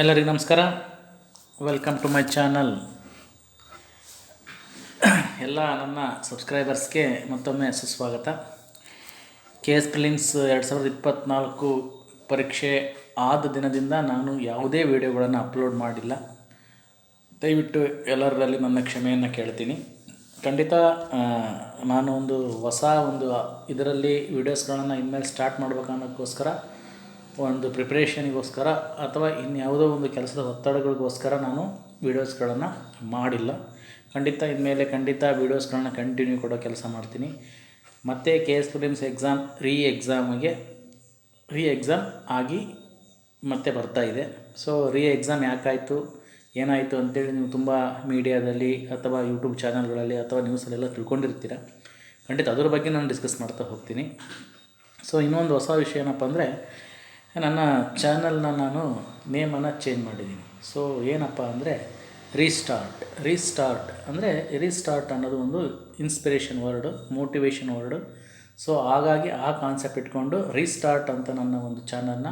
ಎಲ್ಲರಿಗೂ ನಮಸ್ಕಾರ. Welcome to my channel ಎಲ್ಲ ನನ್ನ ಸಬ್ಸ್ಕ್ರೈಬರ್ಸ್ಗೆ ಮತ್ತೊಮ್ಮೆ ಸುಸ್ವಾಗತ. ಕೆ ಎಸ್ ಪ್ರಿಲಿಮ್ಸ್ ಎರಡು ಸಾವಿರದ ಇಪ್ಪತ್ತ್ನಾಲ್ಕು ಪರೀಕ್ಷೆ ಆದ ದಿನದಿಂದ ನಾನು ಯಾವುದೇ ವಿಡಿಯೋಗಳನ್ನು ಅಪ್ಲೋಡ್ ಮಾಡಿಲ್ಲ. ದಯವಿಟ್ಟು ಎಲ್ಲರಲ್ಲಿ ನನ್ನ ಕ್ಷಮೆಯನ್ನು ಕೇಳ್ತೀನಿ. ಖಂಡಿತ ನಾನು ಒಂದು ಹೊಸ ಒಂದು ಇದರಲ್ಲಿ ವೀಡಿಯೋಸ್ಗಳನ್ನು ಇನ್ಮೇಲೆ ಸ್ಟಾರ್ಟ್ ಮಾಡ್ಬೇಕು ಅನ್ನೋಕ್ಕೋಸ್ಕರ ಒಂದು ಪ್ರಿಪ್ರೇಷನಿಗೋಸ್ಕರ ಅಥವಾ ಇನ್ಯಾವುದೋ ಒಂದು ಕೆಲಸದ ಒತ್ತಡಗಳಿಗೋಸ್ಕರ ನಾನು ವೀಡಿಯೋಸ್ಗಳನ್ನು ಮಾಡಿಲ್ಲ. ಖಂಡಿತ ಇನ್ಮೇಲೆ ಖಂಡಿತ ವೀಡಿಯೋಸ್ಗಳನ್ನ ಕಂಟಿನ್ಯೂ ಕೊಡೋ ಕೆಲಸ ಮಾಡ್ತೀನಿ. ಮತ್ತು ಕೆ ಎಸ್ ಫಿಲಿಮ್ಸ್ ಎಕ್ಸಾಮ್ ರೀ ಎಕ್ಸಾಮಿಗೆ ರೀ ಎಕ್ಸಾಮ್ ಆಗಿ ಮತ್ತೆ ಬರ್ತಾ ಇದೆ. ಸೊ ರೀ ಎಕ್ಸಾಮ್ ಯಾಕಾಯಿತು, ಏನಾಯಿತು ಅಂತೇಳಿ ನೀವು ತುಂಬ ಮೀಡಿಯಾದಲ್ಲಿ ಅಥವಾ ಯೂಟ್ಯೂಬ್ ಚಾನಲ್ಗಳಲ್ಲಿ ಅಥವಾ ನ್ಯೂಸಲ್ಲೆಲ್ಲ ತಿಳ್ಕೊಂಡಿರ್ತೀರ. ಖಂಡಿತ ಅದ್ರ ಬಗ್ಗೆ ನಾನು ಡಿಸ್ಕಸ್ ಮಾಡ್ತಾ ಹೋಗ್ತೀನಿ. ಸೊ ಇನ್ನೊಂದು ಹೊಸ ವಿಷಯ ಏನಪ್ಪ ಅಂದರೆ ನನ್ನ ಚಾನಲ್ನ ನಾನು ನೇಮನ್ನು ಚೇಂಜ್ ಮಾಡಿದ್ದೀನಿ. ಸೊ ಏನಪ್ಪ ಅಂದರೆ ರೀಸ್ಟಾರ್ಟ್ ರೀಸ್ಟಾರ್ಟ್ ಅಂದರೆ ರೀಸ್ಟಾರ್ಟ್ ಅನ್ನೋದು ಒಂದು inspiration word motivation word so ಹಾಗಾಗಿ ಆ ಕಾನ್ಸೆಪ್ಟ್ ಇಟ್ಕೊಂಡು ರೀಸ್ಟಾರ್ಟ್ ಅಂತ ನನ್ನ ಒಂದು ಚಾನಲ್ನ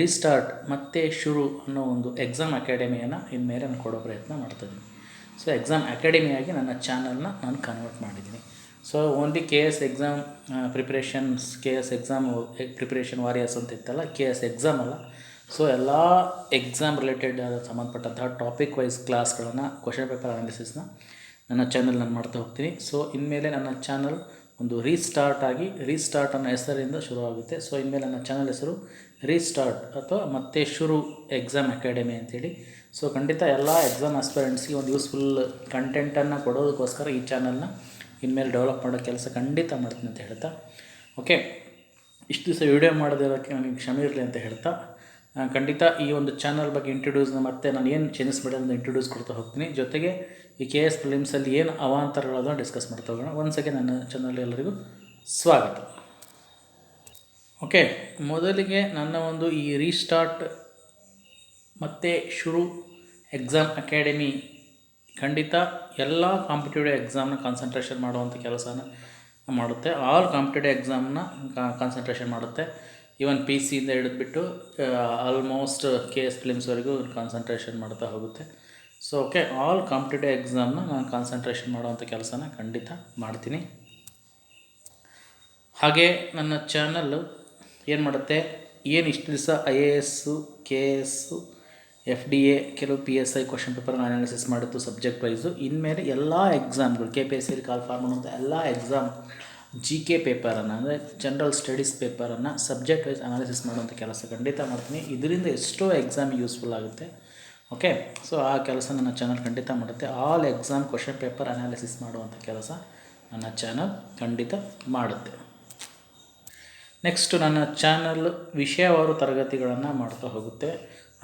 ರೀಸ್ಟಾರ್ಟ್ ಮತ್ತೆ ಶುರು ಅನ್ನೋ ಒಂದು ಎಕ್ಸಾಮ್ ಅಕಾಡೆಮಿಯನ್ನು ಇನ್ಮೇಲೆ ನಾನು ಕೊಡೋ ಪ್ರಯತ್ನ ಮಾಡ್ತಾಯಿದ್ದೀನಿ ಸೊ ಎಕ್ಸಾಮ್ ಅಕಾಡೆಮಿಯಾಗಿ ನನ್ನ ಚಾನಲ್ನ ನಾನು ಕನ್ವರ್ಟ್ ಮಾಡಿದ್ದೀನಿ. So only K S exam preparations K S exam preparation warriors ಅಂತ ಇತ್ತಲ್ಲ ಕೆ ಎಸ್ ಎಕ್ಸಾಮ್ ಅಲ್ಲ. ಸೊ ಎಲ್ಲ ಎಕ್ಸಾಮ್ ರಿಲೇಟೆಡ್ ಸಂಬಂಧಪಟ್ಟಂತಹ ಟಾಪಿಕ್ ವೈಸ್ ಕ್ಲಾಸ್ಗಳನ್ನು ಕ್ವಶನ್ ಪೇಪರ್ ಅನಾಲಿಸಿಸ್ನ ನನ್ನ ಚಾನಲ್ ನಾನು ಮಾಡ್ತಾ ಹೋಗ್ತೀನಿ. ಸೊ ಇನ್ಮೇಲೆ ನನ್ನ ಚಾನಲ್ ಒಂದು ರೀಸ್ಟಾರ್ಟ್ ಆಗಿ ರೀಸ್ಟಾರ್ಟ್ ಅನ್ನೋ ಹೆಸರಿಂದ ಶುರುವಾಗುತ್ತೆ. ಸೊ ಇನ್ಮೇಲೆ ನನ್ನ ಚಾನಲ್ ಹೆಸರು ರೀಸ್ಟಾರ್ಟ್ ಅಥವಾ ಮತ್ತೆ ಶುರು ಎಕ್ಸಾಮ್ ಅಕಾಡೆಮಿ ಅಂತೇಳಿ ಸೊ ಖಂಡಿತ ಎಲ್ಲ ಎಕ್ಸಾಮ್ ಆಸ್ಪಿರೆಂಟ್ಸ್ಗೆ ಒಂದು ಯೂಸ್ಫುಲ್ ಕಂಟೆಂಟನ್ನು ಕೊಡೋದಕ್ಕೋಸ್ಕರ ಈ ಚಾನಲ್ನ ಇನ್ಮೇಲೆ ಡೆವಲಪ್ ಮಾಡೋ ಕೆಲಸ ಖಂಡಿತ ಮಾಡ್ತೀನಿ ಅಂತ ಹೇಳ್ತಾ. ಓಕೆ ಇಷ್ಟು ದಿವಸ ವೀಡಿಯೋ ಮಾಡೋದಿರೋಕ್ಕೆ ನನಗೆ ಕ್ಷಮೆ ಇರಲಿ ಅಂತ ಹೇಳ್ತಾ. ಖಂಡಿತ ಈ ಒಂದು ಚಾನಲ್ ಬಗ್ಗೆ ಇಂಟ್ರೊಡ್ಯೂಸ್ನ ಮತ್ತೆ ನಾನು ಏನು ಚೇಂಜಸ್ ಅಂತ ಇಂಟ್ರೊಡ್ಯೂಸ್ ಕೊಡ್ತಾ ಹೋಗ್ತೀನಿ. ಜೊತೆಗೆ ಈ ಕೆ ಎಸ್ ಫಿಲಿಮ್ಸಲ್ಲಿ ಏನು ಅವಾಂತರಗಳನ್ನ ಡಿಸ್ಕಸ್ ಮಾಡ್ತಾ ಹೋಗೋಣ. ಒಂದು ಸೆಕೆಂಡ್ ನನ್ನ ಚಾನಲ್ ಎಲ್ಲರಿಗೂ ಸ್ವಾಗತ. ಓಕೆ ಮೊದಲಿಗೆ ನನ್ನ ಒಂದು ಈ ರೀಸ್ಟಾರ್ಟ್ ಮತ್ತು ಶುರು ಎಕ್ಸಾಮ್ ಅಕಾಡೆಮಿ ಖಂಡಿತ ಎಲ್ಲ ಕಾಂಪಿಟೇಟಿವ್ ಎಕ್ಸಾಮ್ನ ಕಾನ್ಸಂಟ್ರೇಷನ್ ಮಾಡುವಂಥ ಕೆಲಸನ ಮಾಡುತ್ತೆ. ಆಲ್ ಕಾಂಪಿಟೇಟಿವ್ ಎಕ್ಸಾಮ್ನ ಕಾನ್ಸಂಟ್ರೇಷನ್ ಮಾಡುತ್ತೆ. ಈವನ್ ಪಿ ಸಿಯಿಂದ ಹಿಡಿದ್ಬಿಟ್ಟು ಆಲ್ಮೋಸ್ಟ್ ಕೆ ಎಸ್ ಫಿಲಿಮ್ಸ್ವರೆಗೂ ಕಾನ್ಸಂಟ್ರೇಷನ್ ಮಾಡ್ತಾ ಹೋಗುತ್ತೆ. ಸೊ ಓಕೆ ಆಲ್ ಕಾಂಪಿಟೇಟಿವ್ ಎಕ್ಸಾಮ್ನ ನಾನು ಕಾನ್ಸಂಟ್ರೇಷನ್ ಮಾಡುವಂಥ ಕೆಲಸನ ಖಂಡಿತ ಮಾಡ್ತೀನಿ. ಹಾಗೆ ನನ್ನ ಚಾನಲ್ಲು ಏನು ಮಾಡುತ್ತೆ? ಏನು ಇಷ್ಟು ದಿವಸ I A S K S F D A ಕೆಲವು ಪಿ ಎಸ್ ಐ ಕ್ವಶನ್ ಪೇಪರ್ನ ಅನಾಲಿಸಿಸ್ ಮಾಡಿತ್ತು ಸಬ್ಜೆಕ್ಟ್ ವೈಸು ಇನ್ಮೇಲೆ ಎಲ್ಲ ಎಕ್ಸಾಮ್ಗಳು ಕೆ ಪಿ ಎಸ್ ಸಿಲಿ ಕಾಲ್ ಫಾರ್ಮ್ ಅಂತ ಎಲ್ಲ ಎಕ್ಸಾಮ್ ಜಿ ಕೆ ಪೇಪರನ್ನು ಅಂದರೆ ಜನರಲ್ ಸ್ಟಡೀಸ್ ಪೇಪರನ್ನು ಸಬ್ಜೆಕ್ಟ್ ವೈಸ್ ಅನಾಲಿಸಿಸ್ ಮಾಡುವಂಥ ಕೆಲಸ ಖಂಡಿತ ಮಾಡ್ತೀನಿ. ಇದರಿಂದ ಎಷ್ಟೋ ಎಕ್ಸಾಮ್ ಯೂಸ್ಫುಲ್ ಆಗುತ್ತೆ. ಓಕೆ ಸೊ ಆ ಕೆಲಸ ನನ್ನ ಚಾನಲ್ ಖಂಡಿತ ಮಾಡುತ್ತೆ. All exam question paper analysis ಮಾಡುವಂಥ ಕೆಲಸ ನನ್ನ ಚಾನಲ್ ಖಂಡಿತ ಮಾಡುತ್ತೆ. ನೆಕ್ಸ್ಟು ನನ್ನ ಚಾನಲ್ ವಿಷಯವಾರು ತರಗತಿಗಳನ್ನು ಮಾಡ್ತಾ ಹೋಗುತ್ತೆ.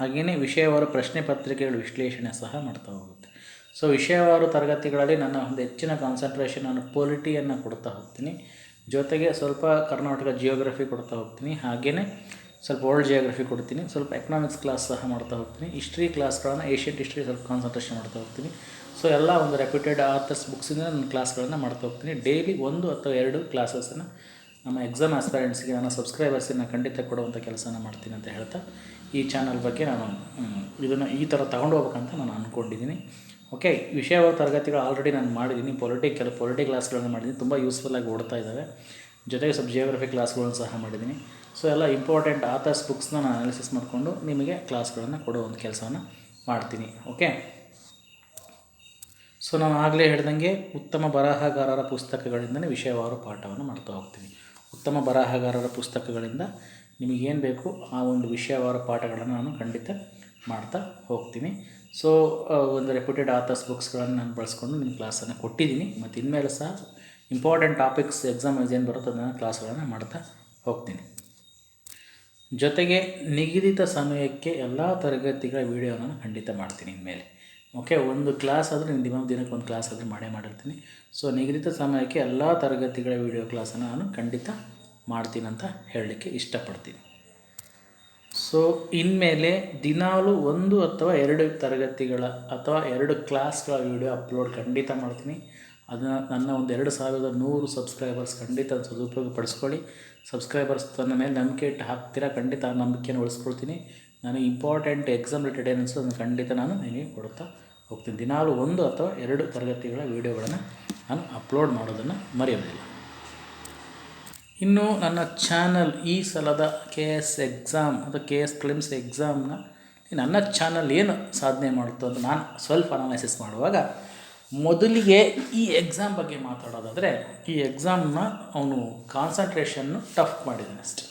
ಹಾಗೆಯೇ ವಿಷಯವಾರು ಪ್ರಶ್ನೆ ಪತ್ರಿಕೆಗಳ ವಿಶ್ಲೇಷಣೆ ಸಹ ಮಾಡ್ತಾ ಹೋಗುತ್ತೆ. ಸೊ ವಿಷಯವಾರು ತರಗತಿಗಳಲ್ಲಿ ನನ್ನ ಒಂದು ಹೆಚ್ಚಿನ ಕಾನ್ಸಂಟ್ರೇಷನ್ ನಾನು ಪೊಲಿಟಿಯನ್ನು ಕೊಡ್ತಾ ಹೋಗ್ತೀನಿ. ಜೊತೆಗೆ ಸ್ವಲ್ಪ ಕರ್ನಾಟಕ ಜಿಯೋಗ್ರಫಿ ಕೊಡ್ತಾ ಹೋಗ್ತೀನಿ. ಹಾಗೆಯೇ ಸ್ವಲ್ಪ ವರ್ಲ್ಡ್ ಜಿಯೋಗ್ರಫಿ ಕೊಡ್ತೀನಿ. ಸ್ವಲ್ಪ ಎಕನಾಮಿಕ್ಸ್ ಕ್ಲಾಸ್ ಸಹ ಮಾಡ್ತಾ ಹೋಗ್ತೀನಿ. ಹಿಸ್ಟ್ರಿ ಕ್ಲಾಸ್ಗಳನ್ನು ಏಷ್ಯನ್ ಹಿಸ್ಟ್ರಿ ಸ್ವಲ್ಪ ಕಾನ್ಸಂಟ್ರೇಷನ್ ಮಾಡ್ತಾ ಹೋಗ್ತೀನಿ. ಸೊ ಎಲ್ಲ ಒಂದು ರೆಪ್ಯೂಟೆಡ್ ಆಥರ್ಸ್ ಬುಕ್ಸಿಂದ ನಾನು ಕ್ಲಾಸ್ಗಳನ್ನು ಮಾಡ್ತಾ ಹೋಗ್ತೀನಿ. ಡೈಲಿ ಒಂದು ಅಥವಾ ಎರಡು ಕ್ಲಾಸಸ್ಸನ್ನು ನಮ್ಮ ಎಕ್ಸಾಮ್ ಆಸ್ಪರೆಂಟ್ಸ್ಗೆ ನನ್ನ ಸಬ್ಸ್ಕ್ರೈಬರ್ಸಿನ ಖಂಡಿತ ಕೊಡುವಂಥ ಕೆಲಸನ ಮಾಡ್ತೀನಿ ಅಂತ ಹೇಳ್ತಾ ಈ ಚಾನಲ್ ಬಗ್ಗೆ ನಾನು ಇದನ್ನು ಈ ಥರ ತಗೊಂಡು ಹೋಗ್ಬೇಕಂತ ನಾನು ಅಂದ್ಕೊಂಡಿದ್ದೀನಿ ಓಕೆ ವಿಷಯವಾದ ತರಗತಿಗಳು ಆಲ್ರೆಡಿ ನಾನು ಮಾಡಿದ್ದೀನಿ ಪೊಲಿಟಿ ಕೆಲವು ಪೊಲಿಟಿ ಕ್ಲಾಸ್ಗಳನ್ನು ಮಾಡಿದ್ದೀನಿ ತುಂಬ ಯೂಸ್ಫುಲ್ಲಾಗಿ ಓಡ್ತಾ ಇದ್ದಾವೆ ಜೊತೆಗೆ ಸ್ವಲ್ಪ ಜಿಯೋಗ್ರಫಿ ಕ್ಲಾಸ್ಗಳನ್ನು ಸಹ ಮಾಡಿದ್ದೀನಿ ಸೊ ಎಲ್ಲ ಇಂಪಾರ್ಟೆಂಟ್ ಆಥರ್ಸ್ ಬುಕ್ಸ್ನ ನಾನು ಅನಾಲಿಸಿಸ್ ಮಾಡಿಕೊಂಡು ನಿಮಗೆ ಕ್ಲಾಸ್ಗಳನ್ನು ಕೊಡೋ ಒಂದು ಕೆಲಸವನ್ನು ಮಾಡ್ತೀನಿ. ಓಕೆ ಸೊ ನಾನು ಆಗಲೇ ಹೇಳ್ದಂಗೆ ಉತ್ತಮ ಬರಹಗಾರರ ಪುಸ್ತಕಗಳಿಂದಲೇ ವಿಷಯವಾರು ಪಾಠವನ್ನು ಮಾಡ್ತಾ ಹೋಗ್ತೀನಿ. ಉತ್ತಮ ಬರಹಗಾರರ ಪುಸ್ತಕಗಳಿಂದ ನಿಮಗೇನು ಬೇಕು ಆ ಒಂದು ವಿಷಯವಾರ ಪಾಠಗಳನ್ನು ನಾನು ಖಂಡಿತ ಮಾಡ್ತಾ ಹೋಗ್ತೀನಿ. ಸೊ ಒಂದು ರೆಪ್ಯೂಟೆಡ್ ಆಥರ್ಸ್ ಬುಕ್ಸ್ಗಳನ್ನು ನಾನು ಬಳಸ್ಕೊಂಡು ನಿಮ್ಮ ಕ್ಲಾಸನ್ನು ಕೊಟ್ಟಿದ್ದೀನಿ ಮತ್ತು ಇನ್ಮೇಲೆ ಸಹ ಇಂಪಾರ್ಟೆಂಟ್ ಟಾಪಿಕ್ಸ್ ಎಕ್ಸಾಮ್ ಏನು ಬರುತ್ತೋ ಅದನ್ನು ಕ್ಲಾಸ್ಗಳನ್ನು ಮಾಡ್ತಾ ಹೋಗ್ತೀನಿ. ಜೊತೆಗೆ ನಿಗದಿತ ಸಮಯಕ್ಕೆ ಎಲ್ಲ ತರಗತಿಗಳ ವೀಡಿಯೋನ ಖಂಡಿತ ಮಾಡ್ತೀನಿ ಇನ್ಮೇಲೆ. ಓಕೆ ಒಂದು ಕ್ಲಾಸ್ ಆದರೆ ದಿನ ದಿನಕ್ಕೆ ಒಂದು ಕ್ಲಾಸ್ ಆದರೆ ಮಾಡೇ ಮಾಡಿರ್ತೀನಿ. ಸೊ ನಿಗದಿತ ಸಮಯಕ್ಕೆ ಎಲ್ಲ ತರಗತಿಗಳ ವೀಡಿಯೋ ಕ್ಲಾಸನ್ನು ನಾನು ಖಂಡಿತ ಮಾಡ್ತೀನಿ ಅಂತ ಹೇಳಲಿಕ್ಕೆ ಇಷ್ಟಪಡ್ತೀನಿ. ಸೊ ಇನ್ಮೇಲೆ ದಿನಾಲು ಒಂದು ಅಥವಾ ಎರಡು ತರಗತಿಗಳ ಅಥವಾ ಎರಡು ಕ್ಲಾಸ್ಗಳ ವಿಡಿಯೋ ಅಪ್ಲೋಡ್ ಖಂಡಿತ ಮಾಡ್ತೀನಿ. ಅದನ್ನು ನನ್ನ ಒಂದು ಎರಡು ಸಾವಿರದ ನೂರು ಸಬ್ಸ್ಕ್ರೈಬರ್ಸ್ ಖಂಡಿತ ಸದುಪಯೋಗ ಪಡಿಸ್ಕೊಳ್ಳಿ ಸಬ್ಸ್ಕ್ರೈಬರ್ಸ್ ತನ್ನ ಮೇಲೆ ನಂಬಿಕೆ ಇಟ್ಟು ಹಾಕ್ತೀರಾ ಖಂಡಿತ ಆ ನಂಬಿಕೆಯನ್ನು ಉಳಿಸ್ಕೊಳ್ತೀನಿ. ನಾನು ಇಂಪಾರ್ಟೆಂಟ್ ಎಕ್ಸಾಮ್ ರಿಲೇಟೆಡ್ ಏನಿಸ್ತು ಅದನ್ನು ಖಂಡಿತ ನಾನು ನಿಮಗೆ ಕೊಡ್ತಾ ಹೋಗ್ತೀನಿ. ದಿನಾಲು ಒಂದು ಅಥವಾ ಎರಡು ತರಗತಿಗಳ ವೀಡಿಯೋಗಳನ್ನು ನಾನು ಅಪ್ಲೋಡ್ ಮಾಡೋದನ್ನು ಮರೆಯೋದಿಲ್ಲ ಇನ್ನು ನನ್ನ ಚಾನಲ್ ಈ ಸಲದ ಕೆ ಎಸ್ ಎಕ್ಸಾಮ್ ಅಥವಾ ಕೆ ಎಸ್ ಕ್ಲಿಮ್ಸ್ ಎಕ್ಸಾಮ್ನ ನನ್ನ ಚಾನಲ್ ಏನು ಸಾಧನೆ ಮಾಡುತ್ತೋ ಅಂತ ನಾನು ಸ್ವಲ್ಪ ಅನಾಲಿಸಿಸ್ ಮಾಡುವಾಗ ಮೊದಲಿಗೆ ಈ ಎಕ್ಸಾಮ್ ಬಗ್ಗೆ ಮಾತಾಡೋದಾದರೆ ಈ ಎಕ್ಸಾಮ್ನ ಅವನು ಕಾನ್ಸಂಟ್ರೇಷನ್ನು ಟಫ್ ಮಾಡಿದ್ದಾನೆ ಅಷ್ಟೆ.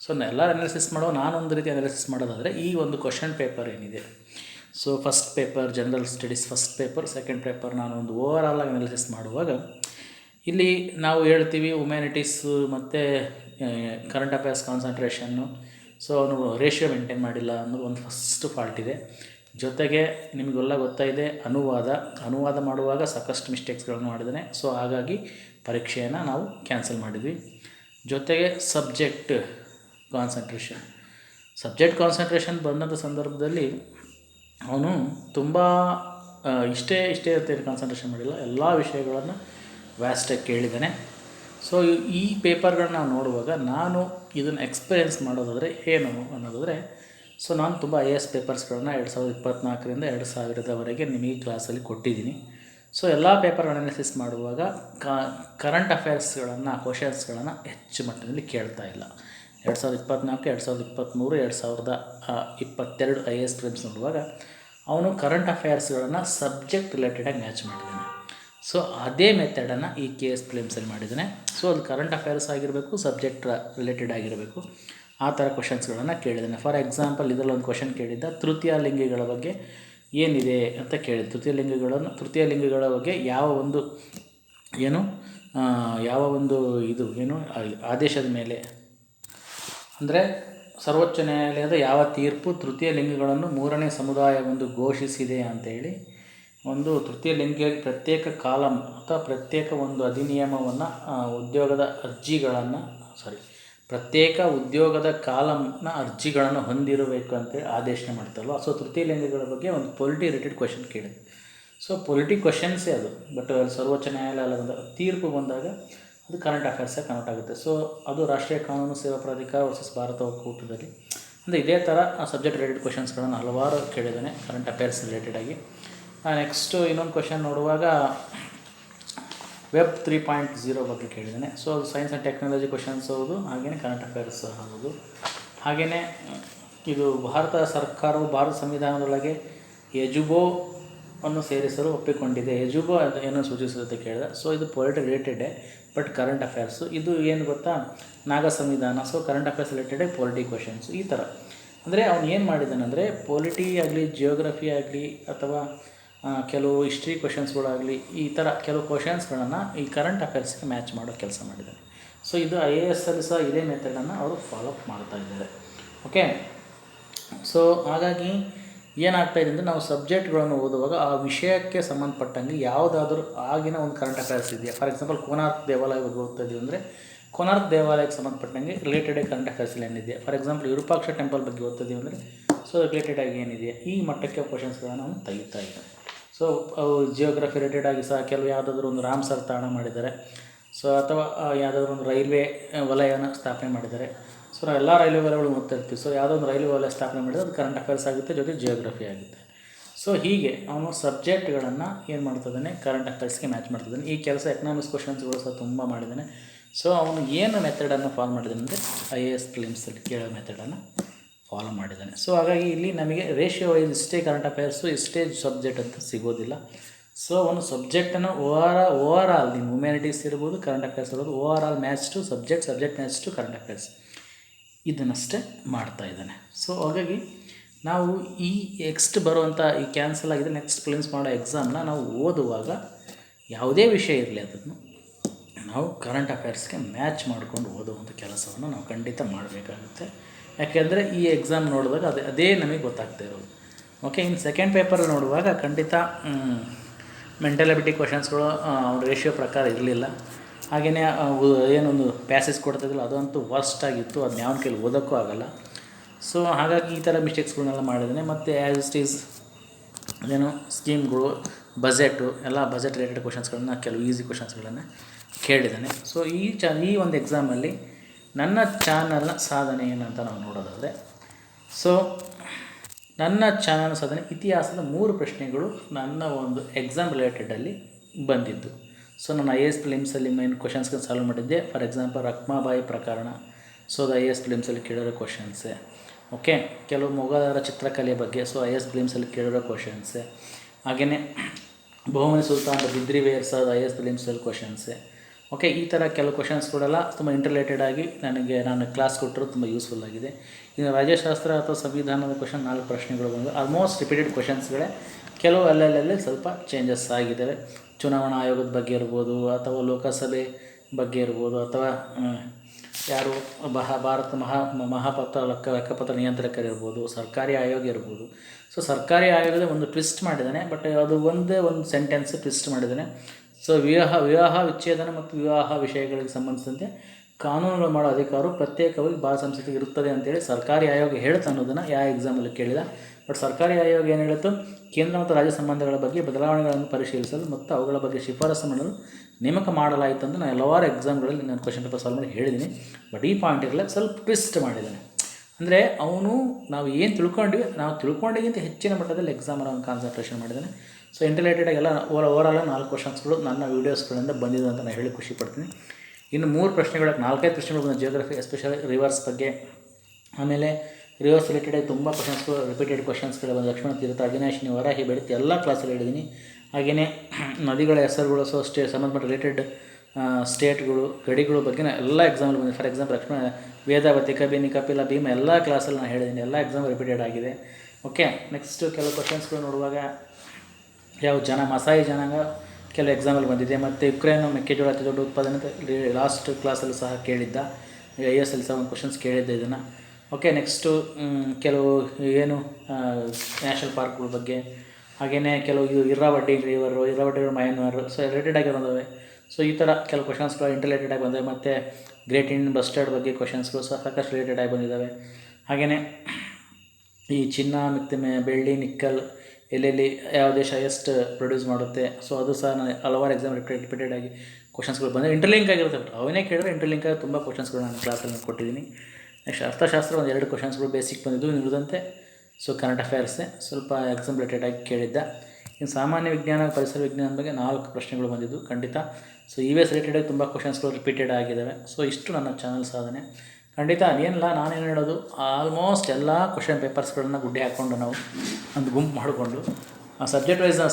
ಸೊ ಎಲ್ಲ ಅನಾಲಿಸಿಸ್ ಮಾಡೋ ನಾನೊಂದು ರೀತಿ ಅನಾಲಿಸಿಸ್ ಮಾಡೋದಾದರೆ ಈ ಒಂದು ಕ್ವಶನ್ ಪೇಪರ್ ಏನಿದೆ. So first paper general studies first paper second paper ನಾನು ಒಂದು ಓವರ್ ಆಲ್ ಆಗಿ ಅನಾಲಿಸಿಸ್ ಮಾಡುವಾಗ ಇಲ್ಲಿ ನಾವು ಹೇಳ್ತೀವಿ ಹುಮ್ಯಾನಿಟೀಸು ಮತ್ತು ಕರೆಂಟ್ ಅಫೇರ್ಸ್ ಕಾನ್ಸಂಟ್ರೇಷನ್ನು ಸೊ ಅವನು ರೇಷಿಯೋ ಮೇಂಟೈನ್ ಮಾಡಿಲ್ಲ ಅನ್ನೋದು ಒಂದು ಫಸ್ಟ್ ಫಾಲ್ಟ್ ಇದೆ. ಜೊತೆಗೆ ನಿಮಗೆಲ್ಲ ಗೊತ್ತಾಯಿದೆ, ಅನುವಾದ. ಅನುವಾದ ಮಾಡುವಾಗ ಸಾಕಷ್ಟು ಮಿಸ್ಟೇಕ್ಸ್ಗಳನ್ನು ಮಾಡಿದ್ದಾನೆ ಸೊ ಹಾಗಾಗಿ ಪರೀಕ್ಷೆಯನ್ನು ನಾವು ಕ್ಯಾನ್ಸಲ್ ಮಾಡಿದ್ವಿ. ಜೊತೆಗೆ ಸಬ್ಜೆಕ್ಟ್ ಕಾನ್ಸಂಟ್ರೇಷನ್ ಸಬ್ಜೆಕ್ಟ್ ಕಾನ್ಸಂಟ್ರೇಷನ್ ಬಂದಂಥ ಸಂದರ್ಭದಲ್ಲಿ ಅವನು ತುಂಬ ಇಷ್ಟೇ ಇಷ್ಟೇ ಅಂತ ಕಾನ್ಸಂಟ್ರೇಷನ್ ಮಾಡಿಲ್ಲ. ಎಲ್ಲ ವಿಷಯಗಳನ್ನು ವ್ಯಾಸ್ಟಾಗಿ ಕೇಳಿದ್ದಾನೆ. ಸೊ ಈ ಪೇಪರ್ಗಳನ್ನ ನಾವು ನೋಡುವಾಗ ನಾನು ಇದನ್ನು ಎಕ್ಸ್ಪೀರಿಯೆನ್ಸ್ ಮಾಡೋದಾದರೆ ಏನು ಅನ್ನೋದಾದರೆ ಸೊ ನಾನು ತುಂಬ ಐ ಎ ಎಸ್ ಪೇಪರ್ಸ್ಗಳನ್ನ ಎರಡು ಸಾವಿರದ ಇಪ್ಪತ್ತ್ನಾಲ್ಕರಿಂದ ಎರಡು ಸಾವಿರದವರೆಗೆ ನಿಮಗೆ ಕ್ಲಾಸಲ್ಲಿ ಕೊಟ್ಟಿದ್ದೀನಿ. ಸೊ ಎಲ್ಲ ಪೇಪರ್ ಅನಾಲಿಸಿಸ್ ಮಾಡುವಾಗ ಕರೆಂಟ್ ಅಫೇರ್ಸ್ಗಳನ್ನು ಕ್ವಶನ್ಸ್ಗಳನ್ನು ಹೆಚ್ಚು ಮಟ್ಟದಲ್ಲಿ ಕೇಳ್ತಾ ಇಲ್ಲ. ಎರಡು ಸಾವಿರದ ಇಪ್ಪತ್ತ್ನಾಲ್ಕು ಎರಡು ಸಾವಿರದ ಇಪ್ಪತ್ತ್ಮೂರು ಎರಡು ಸಾವಿರದ ಇಪ್ಪತ್ತೆರಡು ಐ ಎ ಎಸ್ ಪ್ರಿಮ್ಸ್ ನೋಡುವಾಗ ಅವನು ಕರೆಂಟ್ ಅಫೇರ್ಸ್ಗಳನ್ನು ಸಬ್ಜೆಕ್ಟ್ ರಿಲೇಟೆಡಾಗಿ ಮ್ಯಾಚ್ ಮಾಡಿದ್ದಾನೆ ಸೊ ಅದೇ ಮೆಥಡನ್ನು ಈ ಕೆ ಎಸ್ ಫಿಲಿಮ್ಸಲ್ಲಿ ಮಾಡಿದ್ದಾನೆ. ಸೊ ಅದು ಕರೆಂಟ್ ಅಫೇರ್ಸ್ ಆಗಿರಬೇಕು ಸಬ್ಜೆಕ್ಟ್ ರಿಲೇಟೆಡ್ ಆಗಿರಬೇಕು. ಆ ಥರ ಕ್ವಶನ್ಸ್ಗಳನ್ನು ಕೇಳಿದ್ದಾನೆ. ಫಾರ್ ಎಕ್ಸಾಂಪಲ್ ಇದರಲ್ಲಿ ಒಂದು ಕ್ವಶನ್ ಕೇಳಿದ್ದ, ತೃತೀಯ ಲಿಂಗಿಗಳ ಬಗ್ಗೆ ಏನಿದೆ ಅಂತ ಕೇಳಿದ ತೃತೀಯ ಲಿಂಗಗಳನ್ನು, ತೃತೀಯ ಲಿಂಗಗಳ ಬಗ್ಗೆ ಯಾವ ಒಂದು, ಏನು ಯಾವ ಒಂದು ಇದು, ಏನು, ಆದೇಶದ ಮೇಲೆ. ಅಂದರೆ, ಸರ್ವೋಚ್ಚ ನ್ಯಾಯಾಲಯದ ಯಾವ ತೀರ್ಪು ತೃತೀಯ ಲಿಂಗಗಳನ್ನು ಮೂರನೇ ಸಮುದಾಯವೊಂದು ಘೋಷಿಸಿದೆ ಅಂತೇಳಿ ಒಂದು ತೃತೀಯ ಲಿಂಗಿಯಾಗಿ ಪ್ರತ್ಯೇಕ ಕಾಲಮ್ ಅಥವಾ ಪ್ರತ್ಯೇಕ ಒಂದು ಅಧಿನಿಯಮವನ್ನು ಉದ್ಯೋಗದ ಅರ್ಜಿಗಳನ್ನು ಸಾರಿ ಪ್ರತ್ಯೇಕ ಉದ್ಯೋಗದ ಕಾಲಮ್ನ ಅರ್ಜಿಗಳನ್ನು ಹೊಂದಿರಬೇಕು ಅಂತೇಳಿ ಆದೇಶ ಮಾಡ್ತಾರಲ್ವ? ಸೊ ತೃತೀಯ ಲಿಂಗಗಳ ಬಗ್ಗೆ ಒಂದು ಪೊಲಿಟಿ ರಿಲೇಟೆಡ್ ಕ್ವಶನ್ ಕೇಳಿದೆ ಸೊ ಪೊಲಿಟಿ ಕ್ವೆಶನ್ಸೇ ಅದು ಬಟ್ ಸರ್ವೋಚ್ಚ ನ್ಯಾಯಾಲಯದ ತೀರ್ಪು ಬಂದಾಗ ಅದು ಕರೆಂಟ್ ಅಫೇರ್ಸೇ ಕನೆಕ್ಟ್ ಆಗುತ್ತೆ. ಸೊ ಅದು ರಾಷ್ಟ್ರೀಯ ಕಾನೂನು ಸೇವಾ ಪ್ರಾಧಿಕಾರ ವರ್ಸಸ್ ಭಾರತ ಒಕ್ಕೂಟದಲ್ಲಿ. ಅಂದರೆ ಇದೇ ಥರ ಸಬ್ಜೆಕ್ಟ್ ರಿಲೇಟೆಡ್ ಕ್ವಶನ್ಸ್ಗಳನ್ನು ಹಲವಾರು ಕೇಳಿದ್ದಾನೆ ಕರೆಂಟ್ ಅಫೇರ್ಸ್ ರಿಲೇಟೆಡಾಗಿ ನೆಕ್ಸ್ಟು ಇನ್ನೊಂದು ಕ್ವಶನ್ ನೋಡುವಾಗ ವೆಬ್ ತ್ರೀ ಪಾಯಿಂಟ್ ಝೀರೋ ಬಗ್ಗೆ ಕೇಳಿದ್ದೇನೆ. ಸೊ ಅದು ಸೈನ್ಸ್ ಆ್ಯಂಡ್ ಟೆಕ್ನಾಲಜಿ ಕ್ವಶನ್ಸ್ ಹೌದು ಹಾಗೆಯೇ ಕರೆಂಟ್ ಅಫೇರ್ಸ್ ಹೌದು. ಹಾಗೆಯೇ ಇದು ಭಾರತ ಸರ್ಕಾರವು ಭಾರತ ಸಂವಿಧಾನದೊಳಗೆ ಯಜುಬೋ ಅನ್ನು ಸೇರಿಸಲು ಒಪ್ಪಿಕೊಂಡಿದೆ. ಯಜುಬೋ ಅದು ಏನು ಸೂಚಿಸುತ್ತೆ ಕೇಳಿದೆ. ಸೊ ಇದು ಪೊಲಿಟಿ ರಿಲೇಟೆಡೇ ಬಟ್ ಕರೆಂಟ್ ಅಫೇರ್ಸು ಇದು ಏನು ಗೊತ್ತಾ? ನಾಗ ಸಂವಿಧಾನ. ಸೊ ಕರೆಂಟ್ ಅಫೇರ್ಸ್ ರಿಲೇಟೆಡೇ ಪೊಲಿಟಿ ಕ್ವಶನ್ಸು ಈ ಥರ ಅಂದರೆ ಅವನು ಏನು ಮಾಡಿದ್ದಾನಂದರೆ ಪೊಲಿಟಿ ಆಗಲಿ ಜಿಯೋಗ್ರಫಿ ಆಗಲಿ, ಅಥವಾ ಕೆಲವು ಹಿಸ್ಟ್ರಿ ಕ್ವಶನ್ಸ್ಗಳಾಗಲಿ ಈ ಥರ ಕೆಲವು ಕ್ವಶನ್ಸ್ಗಳನ್ನು ಈ ಕರೆಂಟ್ ಅಫೇರ್ಸ್ಗೆ ಮ್ಯಾಚ್ ಮಾಡೋ ಕೆಲಸ ಮಾಡಿದ್ದಾರೆ. ಸೊ ಇದು ಐ ಎ ಎಸ್ ಅಲ್ಲಿ ಸಹ ಇದೇ ಮೆಥಡನ್ನು ಅವರು ಫಾಲೋಅಪ್ ಮಾಡ್ತಾ ಇದ್ದಾರೆ. ಓಕೆ ಸೊ ಹಾಗಾಗಿ ಏನಾಗ್ತಾ ಇದೆ ಅಂದರೆ ನಾವು ಸಬ್ಜೆಕ್ಟ್ಗಳನ್ನು ಓದುವಾಗ ಆ ವಿಷಯಕ್ಕೆ ಸಂಬಂಧಪಟ್ಟಂಗೆ ಯಾವುದಾದ್ರೂ ಆಗಿನ ಒಂದು ಕರೆಂಟ್ ಅಫೇರ್ಸ್ ಇದೆಯಾ? ಫಾರ್ ಎಕ್ಸಾಂಪಲ್ ಕೋನಾರ್ಕ್ ದೇವಾಲಯ ಓದ್ತಾ ಇದೀವಿ ಅಂದರೆ ಕೋನಾರ್ಕ್ ದೇವಾಲಯಕ್ಕೆ ಸಂಬಂಧಪಟ್ಟಂಗೆ ರಿಲೇಟೆಡ್ ಕರೆಂಟ್ ಅಫೇರ್ಸ್ ಏನಿದೆ ಫಾರ್ ಎಕ್ಸಾಂಪಲ್ ವಿರೂಪಾಕ್ಷ ಟೆಂಪಲ್ ಬಗ್ಗೆ ಓದ್ತಾ ಇದೀವಿ ಅಂದರೆ ಸೊ ರಿಲೇಟೆಡ್ ಆಗಿ ಏನಿದೆ ಈ ಮಟ್ಟಕ್ಕೆ ಕ್ವಶನ್ಸ್ಗಳನ್ನು ನಾವು ತೆಗಿತಾ ಇದ್ದಾರೆ ಸೊ ಅವು ಜಿಯೋಗ್ರಫಿ ರಿಲೇಟೆಡ್ ಆಗಿ ಸಹ ಕೆಲವು ಯಾವುದಾದ್ರೂ ಒಂದು ರಾಮ್ಸರ್ ತಾಣ ಮಾಡಿದ್ದಾರೆ. ಸೊ ಅಥವಾ ಯಾವುದಾದ್ರು ಒಂದು ರೈಲ್ವೆ ವಲಯವನ್ನು ಸ್ಥಾಪನೆ ಮಾಡಿದ್ದಾರೆ. ಸೊ ನಾವು ಎಲ್ಲ ರೈಲ್ವೆ ವಲಯಗಳು ಓದ್ತಿರ್ತೀವಿ ಸೊ ಯಾವುದೋ ಒಂದು ರೈಲ್ವೆ ವಲಯ ಸ್ಥಾಪನೆ ಮಾಡಿದರೆ ಅದು ಕರೆಂಟ್ ಅಫೇರ್ಸ್ ಆಗುತ್ತೆ, ಜೊತೆ ಜಿಯೋಗ್ರಫಿ ಆಗುತ್ತೆ. ಸೊ ಹೀಗೆ ಅವನು ಸಬ್ಜೆಕ್ಟ್ಗಳನ್ನು ಏನು ಮಾಡ್ತಿದ್ದಾನೆ? ಕರೆಂಟ್ ಅಫೇರ್ಸ್ಗೆ ಮ್ಯಾಚ್ ಮಾಡ್ತಿದ್ದಾನೆ. ಈ ಕೆಲಸ ಎಕನಾಮಿಕ್ಸ್ ಕ್ವಶನ್ಸ್ಗಳು ಸಹ ತುಂಬ ಮಾಡಿದ್ದಾನೆ. ಸೊ ಅವನು ಏನು ಮೆಥಡನ್ನು ಫಾಲೋ ಮಾಡಿದ್ದಾನೆ ಅಂದರೆ ಐ ಎ ಎಸ್ ಫಿಲಿಮ್ಸಲ್ಲಿ ಕೇಳೋ ಮೆಥಡನ್ನು ಫಾಲೋ ಮಾಡಿದ್ದಾನೆ. ಸೊ ಹಾಗಾಗಿ ಇಲ್ಲಿ ನಮಗೆ ರೇಷಿಯೋ ವೈಸ್ ಇಷ್ಟೇ ಕರೆಂಟ್ ಅಫೇರ್ಸು ಇಷ್ಟೇ ಸಬ್ಜೆಕ್ಟ್ ಅಂತ ಸಿಗೋದಿಲ್ಲ. ಸೊ ಒಂದು ಸಬ್ಜೆಕ್ಟನ್ನು ಓವರ್ ಓವರ್ ಆಲ್ ನಿಮ್ಮ ಹ್ಯುಮ್ಯಾನಿಟೀಸ್ ಇರ್ಬೋದು ಕರೆಂಟ್ ಅಫೇರ್ಸ್ ಇರ್ಬೋದು over all match to subject subject match to current affairs ಇದನ್ನಷ್ಟೇ ಮಾಡ್ತಾ ಇದ್ದಾನೆ. ಸೊ ಹಾಗಾಗಿ ನಾವು ಈ ನೆಕ್ಸ್ಟ್ ಬರುವಂಥ ಈ ಕ್ಯಾನ್ಸಲ್ ಆಗಿದೆ ನೆಕ್ಸ್ಟ್ ಪ್ಲೇನ್ಸ್ ಮಾಡೋ ಎಕ್ಸಾಮ್ನ ನಾವು ಓದುವಾಗ ಯಾವುದೇ ವಿಷಯ ಇರಲಿ ಅದನ್ನು ನಾವು ಕರೆಂಟ್ ಅಫೇರ್ಸ್ಗೆ ಮ್ಯಾಚ್ ಮಾಡಿಕೊಂಡು ಓದುವಂಥ ಕೆಲಸವನ್ನು ನಾವು ಖಂಡಿತ ಮಾಡಬೇಕಾಗುತ್ತೆ. ಯಾಕೆಂದರೆ ಈ ಎಕ್ಸಾಮ್ ನೋಡಿದಾಗ ಅದೇ ಅದೇ ನಮಗೆ ಗೊತ್ತಾಗ್ತಾ ಇರೋದು. ಓಕೆ ಇನ್ನು ಸೆಕೆಂಡ್ ಪೇಪರ್ ನೋಡುವಾಗ ಖಂಡಿತ ಮೆಂಟಲಿಬಿಟಿ ಕ್ವಶನ್ಸ್ಗಳು ಅವ್ರ ರೇಷಿಯೋ ಪ್ರಕಾರ ಇರಲಿಲ್ಲ. ಹಾಗೆಯೇ ಏನೊಂದು ಪ್ಯಾಸೇಜ್ ಕೊಡ್ತಿದ್ರು ಅದಂತೂ ವರ್ಸ್ಟ್ ಆಗಿತ್ತು ಅದನ್ನ ಯಾವ ಕೈಲಿ ಓದೋಕ್ಕೂ ಆಗೋಲ್ಲ. ಸೊ ಹಾಗಾಗಿ ಈ ಥರ ಮಿಸ್ಟೇಕ್ಸ್ಗಳನ್ನೆಲ್ಲ ಮಾಡಿದ್ದೇನೆ. ಮತ್ತು ಆ್ಯಸ್ ಇಟ್ ಈಸ್ ಏನು ಸ್ಕೀಮ್ಗಳು ಬಜೆಟು ಎಲ್ಲ ಬಜೆಟ್ ರಿಲೇಟೆಡ್ ಕ್ವಶನ್ಸ್ಗಳನ್ನ ಕೆಲವು ಈಸಿ ಕ್ವಶನ್ಸ್ಗಳನ್ನು ಕೇಳಿದ್ದಾನೆ. ಸೊ ಈ ಚ, ಈ ಒಂದು ಎಕ್ಸಾಮಲ್ಲಿ ನನ್ನ ಚಾನಲ್ನ ಸಾಧನೆ ಏನಂತ ನಾವು ನೋಡೋದಾದರೆ ಸೊ ನನ್ನ ಚಾನಲ್ ಸಾಧನೆ ಇತಿಹಾಸದ ಮೂರು ಪ್ರಶ್ನೆಗಳು ನನ್ನ ಒಂದು ಎಕ್ಸಾಮ್ ರಿಲೇಟೆಡಲ್ಲಿ ಬಂದಿದ್ದು. ಸೊ ನಾನು ಐ ಎ ಎಸ್ ಫಿಲಿಮ್ಸಲ್ಲಿ ಮೇನ್ ಕ್ವಶನ್ಸ್ಗೆ ಸಾಲ್ವ್ ಮಾಡಿದ್ದೆ. ಫಾರ್ ಎಕ್ಸಾಂಪಲ್ ರಕ್ಮಾಬಾಯಿ ಪ್ರಕರಣ. ಸೊ ಅದು ಐ ಎ ಎಸ್ ಫಿಲಿಮ್ಸಲ್ಲಿ ಕೇಳಿರೋ ಕ್ವಶನ್ಸೆ ಓಕೆ ಕೆಲವು ಮೊಘಲರ ಚಿತ್ರಕಲೆ ಬಗ್ಗೆ. ಸೊ ಐ ಎಸ್ ಫಿಲಿಮ್ಸಲ್ಲಿ ಕೇಳಿರೋ ಕ್ವಶನ್ಸೆ ಹಾಗೆಯೇ ಬಹುಮನಿ ಸುಲ್ತಾನ್ ಬಿದ್ರಿ ವೇರ್ಸ್ ಅದು ಐ ಎಸ್ ಫಿಲಿಮ್ಸಲ್ಲಿ ಕ್ವಶನ್ಸೆ ಓಕೆ ಈ ಥರ ಕೆಲವು ಕ್ವಶನ್ಸ್ಗಳೆಲ್ಲ ತುಂಬ ಇಂಟರ್ಲೇಟೆಡ್ ಆಗಿ ನನಗೆ ನಾನು ಕ್ಲಾಸ್ ಕೊಟ್ಟರು ತುಂಬ ಯೂಸ್ಫುಲ್ ಆಗಿದೆ. ಇನ್ನು ರಾಜ್ಯಶಾಸ್ತ್ರ ಅಥವಾ ಸಂವಿಧಾನದ ಕ್ವಶನ್ ನಾಲ್ಕು ಪ್ರಶ್ನೆಗಳು ಬಂದು ಆಲ್ಮೋಸ್ಟ್ ರಿಪೀಟೆಡ್ ಕ್ವಶನ್ಸ್ಗಳೇ ಕೆಲವು ಅಲ್ಲಲ್ಲಲ್ಲಿ ಸ್ವಲ್ಪ ಚೇಂಜಸ್ ಆಗಿದ್ದಾವೆ ಚುನಾವಣಾ ಆಯೋಗದ ಬಗ್ಗೆ ಇರ್ಬೋದು, ಅಥವಾ ಲೋಕಸಭೆ ಬಗ್ಗೆ ಇರ್ಬೋದು, ಅಥವಾ ಯಾರು, ಮಹಾ, ಭಾರತ ಮಹಾ, ಮಹಾಪತ್ರ ಲೆಕ್ಕ, ಲೆಕ್ಕಪತ್ರ ನಿಯಂತ್ರಕರಿರ್ಬೋದು ಸರ್ಕಾರಿ ಆಯೋಗ ಇರ್ಬೋದು. ಸೊ ಸರ್ಕಾರಿ ಆಯೋಗದ ಒಂದು ಟ್ವಿಸ್ಟ್ ಮಾಡಿದ್ದಾನೆ ಬಟ್ ಅದು ಒಂದೇ ಒಂದು ಸೆಂಟೆನ್ಸ್ ಟ್ವಿಸ್ಟ್ ಮಾಡಿದ್ದಾನೆ ಸೊ ವಿವಾಹ ವಿವಾಹ ವಿಚ್ಛೇದನ ಮತ್ತು ವಿವಾಹ ವಿಷಯಗಳಿಗೆ ಸಂಬಂಧಿಸಿದಂತೆ ಕಾನೂನುಗಳು ಮಾಡೋ ಅಧಿಕಾರವು ಪ್ರತ್ಯೇಕವಾಗಿ ಭಾರತ ಸಂಸತ್ತಿಗೆ ಇರುತ್ತದೆ ಅಂತೇಳಿ ಸರ್ಕಾರಿ ಆಯೋಗ ಹೇಳುತ್ತೆ ಅನ್ನೋದನ್ನು ಯಾವ ಎಕ್ಸಾಮಲ್ಲಿ ಕೇಳಿದ. ಬಟ್ ಸರ್ಕಾರಿ ಆಯೋಗ ಏನು ಹೇಳಿತು? ಕೇಂದ್ರ ಮತ್ತು ರಾಜ್ಯ ಸಂಬಂಧಗಳ ಬಗ್ಗೆ ಬದಲಾವಣೆಗಳನ್ನು ಪರಿಶೀಲಿಸಲು ಮತ್ತು ಅವುಗಳ ಬಗ್ಗೆ ಶಿಫಾರಸು ಮಾಡಲು ನೇಮಕ ಮಾಡಲಾಯಿತು ಅಂತ ನಾನು ಹಲವಾರು ಎಕ್ಸಾಮ್ಗಳಲ್ಲಿ ನಾನು ಕ್ವಶನ್ ಪೇಪರ್ ಸಾಲ್ವ್ ಮಾಡಿ ಹೇಳಿದ್ದೀನಿ. ಬಟ್ ಈ ಪಾಯಿಂಟ್ಗಳ ಸ್ವಲ್ಪ ಟ್ವಿಸ್ಟ್ ಮಾಡಿದ್ದಾನೆ. ಅಂದರೆ ಅವನು ನಾವು ಏನು ತಿಳ್ಕೊಂಡ್ವಿ? ನಾವು ತಿಳ್ಕೊಂಡಿಗಿಂತ ಹೆಚ್ಚಿನ ಮಟ್ಟದಲ್ಲಿ ಎಕ್ಸಾಮನ್ನು ಅವನು ಕಾನ್ಸಂಟ್ರೇಷನ್ ಮಾಡಿದ್ದಾನೆ. ಸೊ ಆಗಿ ಎಲ್ಲ ಓವರ್ ಓವರಾಲ್ ನಾಲ್ಕು ಕ್ವಶನ್ಸ್ಗಳು ನನ್ನ ವೀಡಿಯೋಸ್ಗಳಿಂದ ಬಂದಿದೆ ಅಂತ ನಾನು ಹೇಳಿ ಖುಷಿ ಪಡ್ತೀನಿ. ಇನ್ನು ಮೂರು ಪ್ರಶ್ನೆಗಳ ನಾಲ್ಕೈದು ಪ್ರಶ್ನೆಗಳು ಬಂದ ಜಿಯೋಗ್ರಫಿ ಎಸ್ಪೆಷಲಿ ರಿವರ್ಸ್ ಬಗ್ಗೆ. ಆಮೇಲೆ ರಿವರ್ಸ್ ರಿಲೇಟೆಡ್ ತುಂಬ ಕ್ವಶನ್ಸ್ಗಳು ರಿಪೀಟೆಡ್ ಕ್ವಶನ್ಸ್ಗಳು ಬಂದು ಲಕ್ಷ್ಮಣ ತೀರ್ಥ ಅವಿನಾಶಿನಿ ವರಾಹಿ ಬೆಳೀತಿ ಎಲ್ಲ ಕ್ಲಾಸಲ್ಲಿ ಹೇಳಿದ್ದೀನಿ. ಹಾಗೆಯೇ ನದಿಗಳ ಹೆಸರುಗಳು ಸೊ ಸ್ಟೇ ಸಂಬಂಧಪಟ್ಟ ರಿಲೇಟೆಡ್ ಸ್ಟೇಟ್ಗಳು ಗಡಿಗಳು ಬಗ್ಗೆ ಎಲ್ಲ ಎಕ್ಸಾಮಲ್ಲಿ ಬಂದಿದೆ ಫಾರ್ ಎಕ್ಸಾಂಪಲ್ ಲಕ್ಷ್ಮಣ, ವೇದಾವತಿ, ಕಬಿನಿ, ಕಪಿಲ, ಭೀಮ, ಎಲ್ಲ ಕ್ಲಾಸಲ್ಲಿ ನಾನು ಹೇಳಿದ್ದೀನಿ. ಎಲ್ಲ ಎಕ್ಸಾಮ್ ರಿಪೀಟೆಡ್ ಆಗಿದೆ. ಓಕೆ ನೆಕ್ಸ್ಟ್ ಕೆಲವು ಕ್ವಶನ್ಸ್ಗಳು ನೋಡುವಾಗ ಯಾವ ಜನ, ಮಸಾಯಿ ಜನಾಂಗ ಕೆಲವು ಎಕ್ಸಾಂಪಲ್ ಬಂದಿದೆ. ಮತ್ತು ಯುಕ್ರೇನ್ ಮೆಕ್ಕೆಜೋಳ ಅತಿ ದೊಡ್ಡ ಉತ್ಪಾದನೆ ಲಾಸ್ಟ್ ಕ್ಲಾಸಲ್ಲೂ ಸಹ ಕೇಳಿದ್ದ. ಐ ಎಸ್ ಎಲ್ ಸಹ ಒಂದು ಕ್ವಶನ್ಸ್ ಕೇಳಿದ್ದೆ ಇದನ್ನು. ಓಕೆ ನೆಕ್ಸ್ಟು ಕೆಲವು ಏನು ನ್ಯಾಷನಲ್ ಪಾರ್ಕ್ಗಳ ಬಗ್ಗೆ ಹಾಗೆಯೇ ಕೆಲವು ಇದು Irrawaddy river Irrawaddy river Myanmar so related ಆಗಿ ಬಂದವೆ. ಸೊ ಈ ಥರ ಕೆಲವು ಕ್ವಶನ್ಸ್ಗಳು ಇಂಟರ್ಲೇಟೆಡ್ ಆಗಿ ಬಂದವೆ. ಮತ್ತು ಗ್ರೇಟ್ ಇಂಡಿಯನ್ ಬಸ್ಟರ್ಡ್ ಬಗ್ಗೆ ಕ್ವಶನ್ಸ್ಗಳು ಸಹ ಸಾಕಷ್ಟು ರಿಲೇಟೆಡ್ ಆಗಿ ಬಂದಿದ್ದಾವೆ. ಹಾಗೆಯೇ ಈ ಚಿನ್ನ ಮತ್ತು ಬೆಳ್ಳಿ, ನಿಕ್ಕಲ್ ಎಲ್ಲೆಲ್ಲಿ ಯಾವ ದೇಶ ಎಷ್ಟು ಪ್ರೊಡ್ಯೂಸ್ ಮಾಡುತ್ತೆ. ಸೊ ಅದು ಸಹ ನಾನು ಹಲವಾರು ಎಕ್ಸಾಮ್ ರಿಪೀಟ್ ರಿಪೀಟೆಡ್ ಆಗಿ ಕ್ವಶನ್ಸ್ಗಳು ಬಂದರೆ ಇಂಟರ್ಲಿಂಕ್ ಆಗಿರುತ್ತೆ ಬಟ್ ಅವನೇ ಕೇಳಿದ್ರೆ ಇಂಟರ್ಲಿಂಕ್ ಆಗಿ ತುಂಬ ಕ್ವಶನ್ಸ್ಗಳು ನಾನು ಕ್ಲಾಸಲ್ಲಿ ಕೊಟ್ಟಿದ್ದೀನಿ. ನೆಕ್ಸ್ಟ್ ಅರ್ಥಶಾಸ್ತ್ರ ಒಂದು ಎರಡು ಕ್ವಶನ್ಸ್ಗಳು ಬೇಸಿಕ್ ಬಂದಿದ್ದು ಉಳಿದಂತೆ ಸೊ ಕರೆಂಟ್ ಅಫೇರ್ಸೇ ಸ್ವಲ್ಪ ಎಕ್ಸಾಮ್ ರಿಲೇಟೆಡ್ ಆಗಿ ಕೇಳಿದ್ದ. ಇನ್ನು ಸಾಮಾನ್ಯ ವಿಜ್ಞಾನ, ಪರಿಸರ ವಿಜ್ಞಾನದ ಬಗ್ಗೆ ನಾಲ್ಕು ಪ್ರಶ್ನೆಗಳು ಬಂದಿದ್ದು ಖಂಡಿತ. ಸೊ ಇವೇ ರಿಲೇಟೆಡ್ ಎಸ್ ರಿಲೇಟೆಡ್ ತುಂಬ ಕ್ವಶನ್ಸ್ಗಳು ರಿಪೀಟೆಡ್ ಆಗಿದ್ದಾವೆ ಸೊ ಇಷ್ಟು ನನ್ನ ಚಾನಲ್ ಸಾಧನೆ. ಖಂಡಿತ ಅದೇನಿಲ್ಲ ನಾನೇನು ಹೇಳೋದು? ಆಲ್ಮೋಸ್ಟ್ ಎಲ್ಲ ಕ್ವಶನ್ ಪೇಪರ್ಸ್ಗಳನ್ನ ಗುಡ್ಡೆ ಹಾಕ್ಕೊಂಡು ನಾವು ಒಂದು ಗುಂಪು ಮಾಡಿಕೊಂಡು, ಆ ಸಬ್ಜೆಕ್ಟ್ ವೈಸ್ನ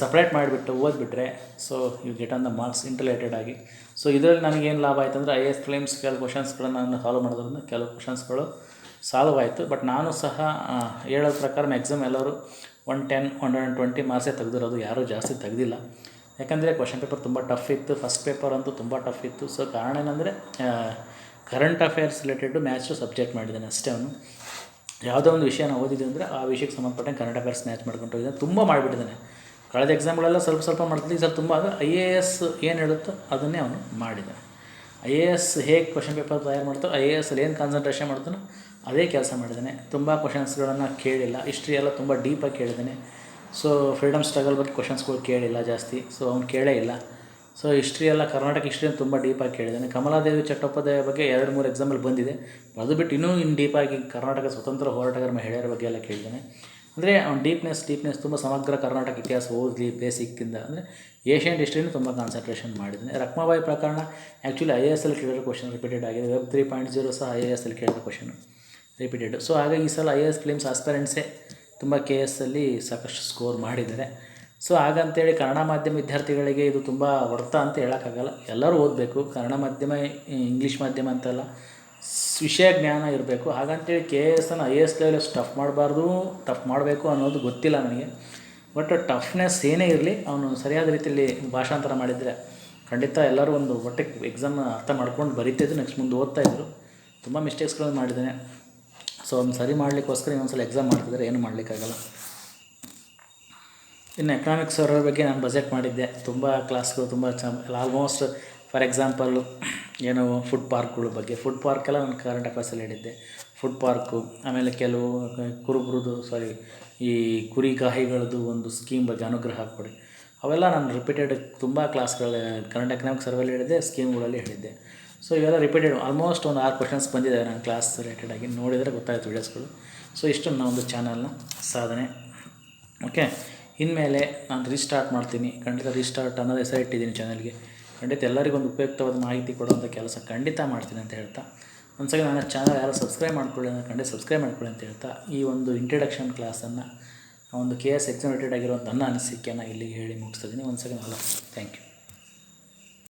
ಸಪ್ರೇಟ್ ಮಾಡಿಬಿಟ್ಟು ಓದ್ಬಿಟ್ರೆ so you get on the marks interrelated ಆಗಿ. ಸೊ ಇದರಲ್ಲಿ ನನಗೇನು ಲಾಭ ಆಯಿತು ಅಂದರೆ ಐ ಎಸ್ ಕ್ಲೇಮ್ಸ್ ಕೆಲವು ಕ್ವಶನ್ಸ್ಗಳನ್ನು ನಾನು ಸಾಲ್ವ್ ಮಾಡೋದ್ರಿಂದ ಕೆಲವು ಕ್ವಶನ್ಸ್ಗಳು ಸಾಲ್ವ್ ಆಯಿತು. ಬಟ್ ನಾನು ಸಹ ಹೇಳೋದ ಹೇಳೋ ಪ್ರಕಾರ ಮ್ಯಾಕ್ಸಿಮಮ್ ಎಲ್ಲರೂ one ten one hundred twenty ಮಾರ್ಕ್ಸೇ ತೆಗೆದಿರೋದು ಯಾರೂ ಜಾಸ್ತಿ ತೆಗೆದಿಲ್ಲ. ಯಾಕಂದರೆ ಕ್ವಶನ್ ಪೇಪರ್ ತುಂಬ ಟಫ್ ಇತ್ತು ಫಸ್ಟ್ ಪೇಪರ್ ಅಂತೂ ತುಂಬ ಟಫ್ ಇತ್ತು. ಸೊ ಕಾರಣ ಏನಂದರೆ current affairs related maths subject ಮಾಡಿದ್ದಾನೆ ಅಷ್ಟೇ ಅವನು. ಯಾವುದೋ ಒಂದು ವಿಷಯನ ಓದಿದ್ದೀವಿ ಅಂದರೆ ಆ ವಿಷಯಕ್ಕೆ ಸಂಬಂಧಪಟ್ಟಂಗೆ ಕರೆಂಟ್ ಅಫೇರ್ಸ್ ಮ್ಯಾಚ್ ಮಾಡ್ಕೊಂಡು ಹೋಗಿದ್ದಾನೆ. ತುಂಬ ಮಾಡಿಬಿಟ್ಟಿದ್ದಾನೆ. ಕಳೆದ ಎಕ್ಸಾಮ್ಗಳೆಲ್ಲ ಸ್ವಲ್ಪ ಸ್ವಲ್ಪ ಮಾಡ್ತಿದ್ದೆ ಸ್ವಲ್ಪ ತುಂಬ ಆದರೆ ಐ ಎ ಎಸ್ ಏನು ಹೇಳುತ್ತೋ ಅದನ್ನೇ ಅವನು ಮಾಡಿದ್ದಾನೆ. ಐ ಎ ಎಸ್ ಹೇಗೆ ಕ್ವಶನ್ ಪೇಪರ್ ತಯಾರು ಮಾಡ್ತೋ ಐ ಎ ಎಸ್ಸಲ್ಲಿ ಏನು ಕಾನ್ಸಂಟ್ರೇಷನ್ ಮಾಡ್ತಾನೋ ಅದೇ ಕೆಲಸ ಮಾಡಿದ್ದಾನೆ. ತುಂಬ ಕ್ವಶನ್ಸ್ಗಳನ್ನು ಕೇಳಿಲ್ಲ. ಹಿಸ್ಟ್ರಿ ಎಲ್ಲ ತುಂಬ ಡೀಪಾಗಿ ಕೇಳಿದ್ದಾನೆ. ಸೊ ಫ್ರೀಡಮ್ ಸ್ಟ್ರಗಲ್ ಬಗ್ಗೆ ಕ್ವಶನ್ಸ್ಗಳು ಕೇಳಿಲ್ಲ ಜಾಸ್ತಿ. ಸೊ ಅವ್ನು ಕೇಳೇ ಇಲ್ಲ. ಸೊ ಹಿಸ್ಟ್ರಿ ಎಲ್ಲ ಕರ್ನಾಟಕ ಹಿಸ್ಟ್ರಿ ತುಂಬ ಡೀಪಾಗಿ ಕೇಳಿದ್ದಾನೆ ಕಮಲಾದೇವಿ ಚಟ್ಟೋಪಾಧ್ಯಾಯ ಬಗ್ಗೆ ಎರಡು ಮೂರು ಎಕ್ಸಾಂಪಲ್ ಬಂದಿದೆ. ಅದು ಬಿಟ್ಟು ಇನ್ನೂ ಇನ್ನು ಡೀಪಾಗಿ ಕರ್ನಾಟಕ ಸ್ವತಂತ್ರ ಹೋರಾಟಗಾರ ಮಹಿಳೆಯರ ಬಗ್ಗೆ ಎಲ್ಲ ಕೇಳಿದ್ದಾನೆ. ಅಂದರೆ ಅವ್ನು ಡೀಪ್ನೆಸ್ ಡೀಪ್ನೆಸ್ ತುಂಬ ಸಮಗ್ರ ಕರ್ನಾಟಕ ಇತಿಹಾಸ, ಓದಲಿ ಬೇಸಿಕ್ಕಿಂದ ಅಂದರೆ ಏಷ್ಯನ್ ಹಿಸ್ಟ್ರಿನೂ ತುಂಬ ಕಾನ್ಸಂಟ್ರೇಷನ್ ಮಾಡಿದ್ದಾನೆ. ರಕ್ಮಾಬಾಯಿ ಪ್ರಕರಣ ಆ್ಯಕ್ಚುಲಿ ಐ ಎಸ್ ಎಲ್ ಕೇಳಿರೋ ಕ್ವಶನ್ ರಿಪೀಟೆಡ್ ಆಗಿದೆ. ವೆಬ್ ತ್ರೀ ಪಾಯಿಂಟ್ ಜೀರೋ ಸಹ ಐ ಎ ಎಸ್ ಎಲ್ ಕೇಳಿರೋ ಕ್ವಶನ್ ರಿಪೀಟೆಡ್ ಸೊ ಹಾಗಾಗಿ ಈ ಸಲ ಐ ಎ ಎಸ್ ಫಿಲಿಮ್ಸ್ ಆಸ್ಪೆರೆಂಟ್ಸೇ ತುಂಬ ಕೆ ಎಸ್ ಅಲ್ಲಿ ಸಾಕಷ್ಟು ಸ್ಕೋರ್ ಮಾಡಿದ್ದಾರೆ. ಸೊ ಹಾಗಂತೇಳಿ ಕನ್ನಡ ಮಾಧ್ಯಮ ವಿದ್ಯಾರ್ಥಿಗಳಿಗೆ ಇದು ತುಂಬ ಹೊಡ್ತ ಅಂತ ಹೇಳೋಕ್ಕಾಗಲ್ಲ. ಎಲ್ಲರೂ ಓದಬೇಕು, ಕನ್ನಡ ಮಾಧ್ಯಮ, ಇಂಗ್ಲೀಷ್ ಮಾಧ್ಯಮ ಅಂತಲ್ಲ ವಿಷಯ ಜ್ಞಾನ ಇರಬೇಕು. ಹಾಗಂತೇಳಿ ಕೆ ಎಸ್ ಅನ್ನು ಐ ಎಸ್ ಲೆವೆಲ್ ಟಫ್ ಮಾಡಬಾರ್ದು ಟಫ್ ಮಾಡಬೇಕು ಅನ್ನೋದು ಗೊತ್ತಿಲ್ಲ ನನಗೆ. ಬಟ್ ಟಫ್ನೆಸ್ ಏನೇ ಇರಲಿ, ಅವನು ಸರಿಯಾದ ರೀತಿಯಲ್ಲಿ ಭಾಷಾಂತರ ಮಾಡಿದರೆ ಖಂಡಿತ ಎಲ್ಲರೂ ಒಂದು ಒಟ್ಟಿಗೆ ಎಕ್ಸಾಮ್ನ ಅರ್ಥ ಮಾಡ್ಕೊಂಡು ಬರೀತಿದ್ರು ನೆಕ್ಸ್ಟ್ ಮುಂದೆ ಓದ್ತಾ ಓದ್ತಾಯಿದ್ರು ತುಂಬ ಮಿಸ್ಟೇಕ್ಸ್ಗಳನ್ನು ಮಾಡಿದ್ದಾನೆ. ಸೊ ಅವ್ನು ಸರಿ ಮಾಡಲಿಕ್ಕೋಸ್ಕರ ಇನ್ನೊಂದ್ಸಲ ಎಕ್ಸಾಮ್ ಮಾಡ್ತಿದ್ರೆ, ಏನು ಮಾಡಲಿಕ್ಕಾಗಲ್ಲ. ಇನ್ನು ಎಕನಾಮಿಕ್ ಅವರ ಬಗ್ಗೆ ನಾನು ಬಜೆಟ್ ಮಾಡಿದ್ದೆ. ತುಂಬ ಕ್ಲಾಸ್ಗಳು ತುಂಬ ಆಲ್ಮೋಸ್ಟ್ ಫಾರ್ ಎಕ್ಸಾಂಪಲ್ಲು ಏನು ಫುಡ್ ಪಾರ್ಕ್ಗಳ ಬಗ್ಗೆ. ಫುಡ್ ಪಾರ್ಕೆಲ್ಲ ನಾನು ಕರೆಂಟ್ ಅಫೇರ್ಸಲ್ಲಿ ಹೇಳಿದ್ದೆ. ಫುಡ್ ಪಾರ್ಕು ಆಮೇಲೆ ಕೆಲವು ಕುರುಬ್ರದ್ದು ಸಾರಿ ಈ ಕುರಿಗಾಹಿಗಳದ್ದು ಒಂದು ಸ್ಕೀಮ್ ಬಗ್ಗೆ ಅನುಗ್ರಹ ಕೊಡಿ. ಅವೆಲ್ಲ ನಾನು ರಿಪೀಟೆಡ್ ತುಂಬ ಕ್ಲಾಸ್ಗಳಲ್ಲಿ ಕರೆಂಟ್ ಎಕನಾಮಿಕ್ ಸರ್ವೆಲ್ಲಿ ಹೇಳಿದ್ದೆ ಸ್ಕೀಮ್ಗಳಲ್ಲಿ ಹೇಳಿದ್ದೆ. ಸೊ ಇವೆಲ್ಲ ರಿಪೀಟೆಡ್ ಆಲ್ಮೋಸ್ಟ್ ಒಂದು ಆರು ಕ್ವಶನ್ಸ್ ಬಂದಿದ್ದಾವೆ ನನ್ನ ಕ್ಲಾಸ್ ರಿಲೇಟೆಡ್ ಆಗಿ. ನೋಡಿದರೆ ಗೊತ್ತಾಯಿತು ವೀಡಿಯೋಸ್ಗಳು ಸೊ ಇಷ್ಟು ನನ್ನ ಒಂದು ಚಾನಲ್ನ ಸಾಧನೆ. ಓಕೆ ಇನ್ಮೇಲೆ ನಾನು ರೀಸ್ಟಾರ್ಟ್ ಮಾಡ್ತೀನಿ. ಖಂಡಿತ ರೀಸ್ಟಾರ್ಟ್ ಅನ್ನೋದು ಹೆಸರು ಇಟ್ಟಿದ್ದೀನಿ ಚಾನಲ್ಗೆ ಖಂಡಿತ ಎಲ್ಲರಿಗೂ ಒಂದು ಉಪಯುಕ್ತವಾದ ಮಾಹಿತಿ ಕೊಡುವಂಥ ಕೆಲಸ ಖಂಡಿತ ಮಾಡ್ತೀನಿ ಅಂತ ಹೇಳ್ತಾ. ಒಂದ್ಸಲ ನನ್ನ ಚಾನಲ್ ಯಾರು ಸಬ್ಸ್ಕ್ರೈಬ್ ಮಾಡ್ಕೊಳ್ಳಿ ಅಂತ ಖಂಡಿತ ಸಬ್ಸ್ಕ್ರೈಬ್ ಮಾಡ್ಕೊಳ್ಳಿ ಅಂತ ಹೇಳ್ತಾ. ಈ ಒಂದು ಇಂಟ್ರಡಕ್ಷನ್ ಕ್ಲಾಸನ್ನು ಒಂದು ಕೆ ಎಸ್ ಎಕ್ಸಾಮ್ ರಿಲೇಟೆಡ್ ಆಗಿರೋ ನನ್ನ ಅನಿಸಿಕೆಯನ್ನು ಇಲ್ಲಿಗೆ ಹೇಳಿ ಮುಗಿಸ್ತಿದ್ದೀನಿ ಒಂದ್ಸಲ ಅಲ್ಲ ಥ್ಯಾಂಕ್ ಯು